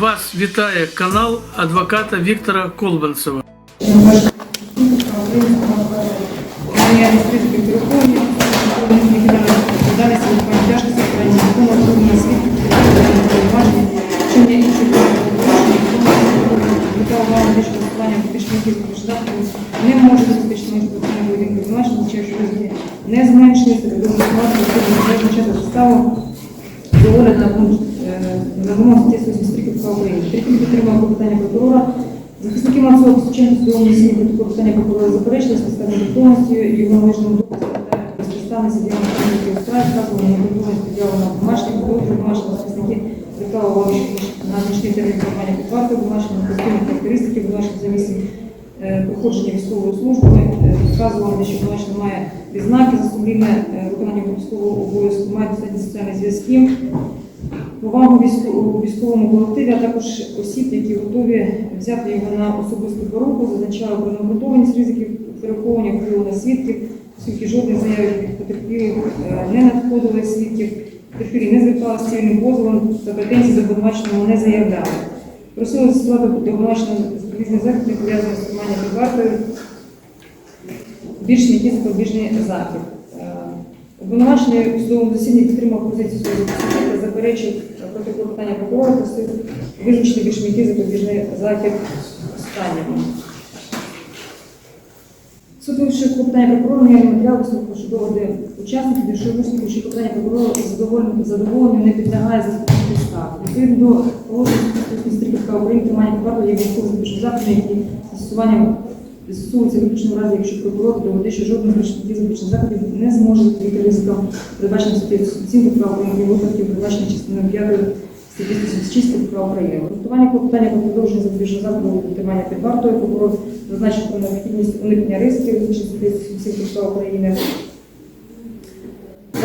Вас вітає канал адвоката Віктора Колбанцева. Не може забезпечити виконання будь-яких зазначень, означає, що ризики не зменшуються, так думаю, що визначати заставу доводить на пункт е, на вимогу статті 183 України. Третім підтримав питання прокурора. Захисники Мацова Сученко судовому засіданні протокол питання прокурора заперечили з підставною готовністю і його належним доказом безпідставності діяльності комітету справи, вказували під'явлено домашніх, доводжу домашніх захисники прикладували на значний термін тримання під вартою, домашні позитивні характеристики, домашні за місцем е, проходження військової служби, е, вказували, що домашній має відзнаки за сумлінне е, виконання військового обов'язку, має достатні соціальні зв'язки, повагу у військовому колективі, а також осіб, які готові взяти його на особисту поруку, зазначали про необґрунтованість ризиків переховування впливу на свідків, оскільки жодних заяв потерпілих е, не надходили свідків, потерпілі не зверталися цивільним позовом та претензій до обвинуваченого не заявляли. Просили застосувати до обвинуваченого запобіжний захід, пов'язаний з триманням під вартою, більш м'який запобіжний захід. Е, Обвинувачений у судовому засіданні підтримав позицію свого заперечив проти клопотання прокурора, просив визначити більш м'який запобіжний захід останнього. Суд вивчив клопотання прокурора, я матеріал висновку, що доводи учасників, якщо висновку, що клопотання прокурора задоволенню, задоволенню не підлягає застосунку підстав. Відповідно до положень Стріківка України тримання під є запобіжним заходом, які застосування застосовується виключно в разі, якщо прокурор доведе, що жодних вищих заходів не зможе запобігти ризикам, передбачення статтею 107 прав України випадків, передбачення частиною 5 статті 176 права України. Готування клопотання про продовження запобіжного заходу тримання під вартою прокурор зазначив про необхідність уникнення ризиків, визначення статті 177 прав України.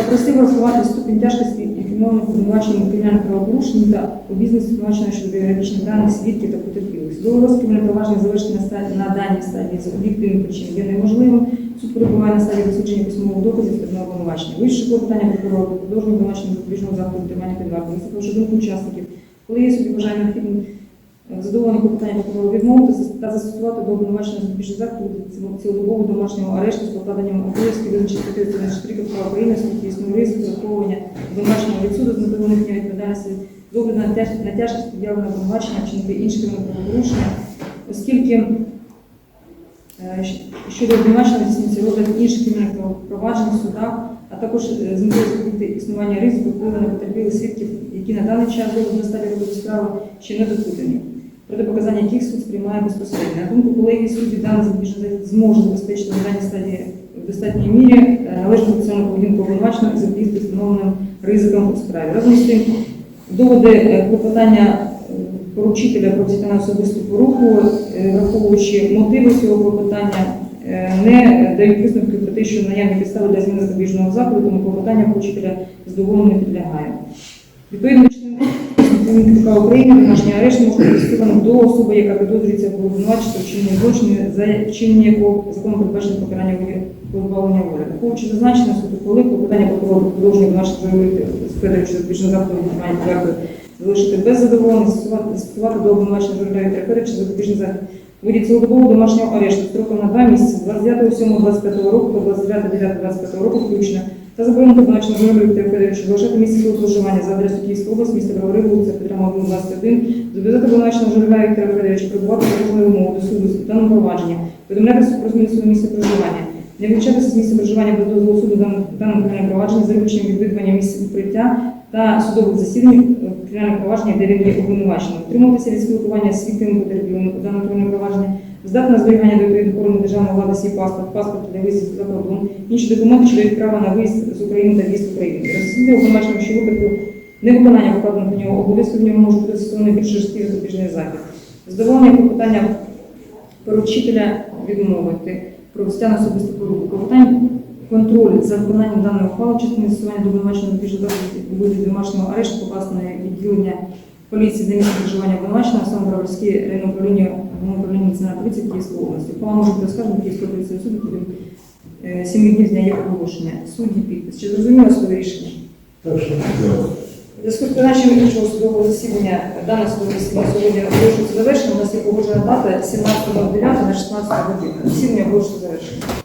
Запросив врахувати ступінь тяжкості і кримінального обвинувачення кримінальних правопорушень та обізнаності обвинуваченого щодо біографічних даних свідків та потерпілих. Судове розкривне провадження завершити на, ста- на даній стадії з об'єктивних причин є неможливим. Суд перебуває на стадії дослідження письмових доказів та обвинувачення. Вище клопотання прокурора про продовження обвинувачення запобіжного заходу тримання під вартою. Вислухавши думку учасників, коли є собі бажання необхідним е, задоволення клопотання прокурора відмовити та застосувати до обвинувачення запобіжного заходу ці- цілодобового домашнього арешту з покладенням обов'язків визначити статтею 34 КПК України, оскільки існує ризик враховування обвинуваченого від суду з метою уникнення відповідальності з огляду на тяж- на тяжкість під'явленого обвинувачення вчинити кримінальні правопорушення, оскільки е, щодо обвинувачення здійснюється розгляд інших кримінальних проваджень в судах, а також е, з метою запобігти існування ризику впливу на потерпілих свідків, які на даний час на стадії розгляду справи ще не допитані, проти показання яких суд сприймає безпосередньо. На думку колегії судді, даний запобіжний зможе забезпечити на даній стадії в достатній мірі е, належну функціональну поведінку обвинуваченого і запобігти встановленим ризикам у справі. Разом з тим, доводи е, клопотання е, поручителя про взяття на особисту поруху, е, враховуючи мотиви цього клопотання, е, не дають висновки про те, що наявні підстави для зміни запобіжного заходу, тому клопотання поручителя задоволено не підлягає. Відповідно до України домашній арешт може бути застосований до особи, яка підозрюється в обвинуваченні вчинення злочину, за вчинення якого законом передбачено покарання позбавлення волі. Враховуючи зазначене суду, коли попитання прокурора про продовження наших заявити Федоровича запобіжного заходу тримання твердо залишити без задоволення, застосувати, до обвинувачення журналів Віктора чи запобіжний захід виді цілодобового домашнього арешту строком на два місяці з 29.07.25 року по 29.09.25 року включно та заборонити обвинувачення Журавлю Віктора Федоровича залишати місце свого проживання за адресою Київської області, міста Бровари, вулиця Петра Молодого, 21, зобов'язати обвинувачення Журавля Віктора Федоровича перебувати за можливою умови до суду з даним провадженням, повідомляти про зміну свого місця проживання, не виключатися з місця проживання без дозволу суду даного кримінального провадження за виключенням відвідування місця укриття та судових засідань в кримінальних провадженнях, де він є обвинуваченим, утримуватися від спілкування з свідками потерпілими у даному кримінальному провадженні, здати на зберігання до відповідних органів державної влади свій паспорт, паспорт для виїзду за кордон, інші документи, що дають право на виїзд з України та в'їзд в Україну. Розслідує обвинуваченим, що випадку невиконання покладених на нього обов'язків в нього може бути застосований більш жорсткий запобіжний захід. Задоволення клопотання поручителя відмовити про взяття на особисту поруку контроль за виконанням даної ухвали частини застосування до обвинуваченого вигляді домашнього арешту покласти відділення поліції за місцем проживання обвинуваченого Самбровській районному управлінню управління національної поліції Київської області. Ухвала може бути оскаржена Київського поліції суду протягом е, 7 днів з дня її оголошення. Судді підпис. Чи зрозуміло своє рішення? Так, що Зв'язку з призначенням іншого судового засідання, дане судове засідання сьогодні оголошується завершено. У нас є погоджена дата 17.09 на 16 годину. Засідання оголошується завершено.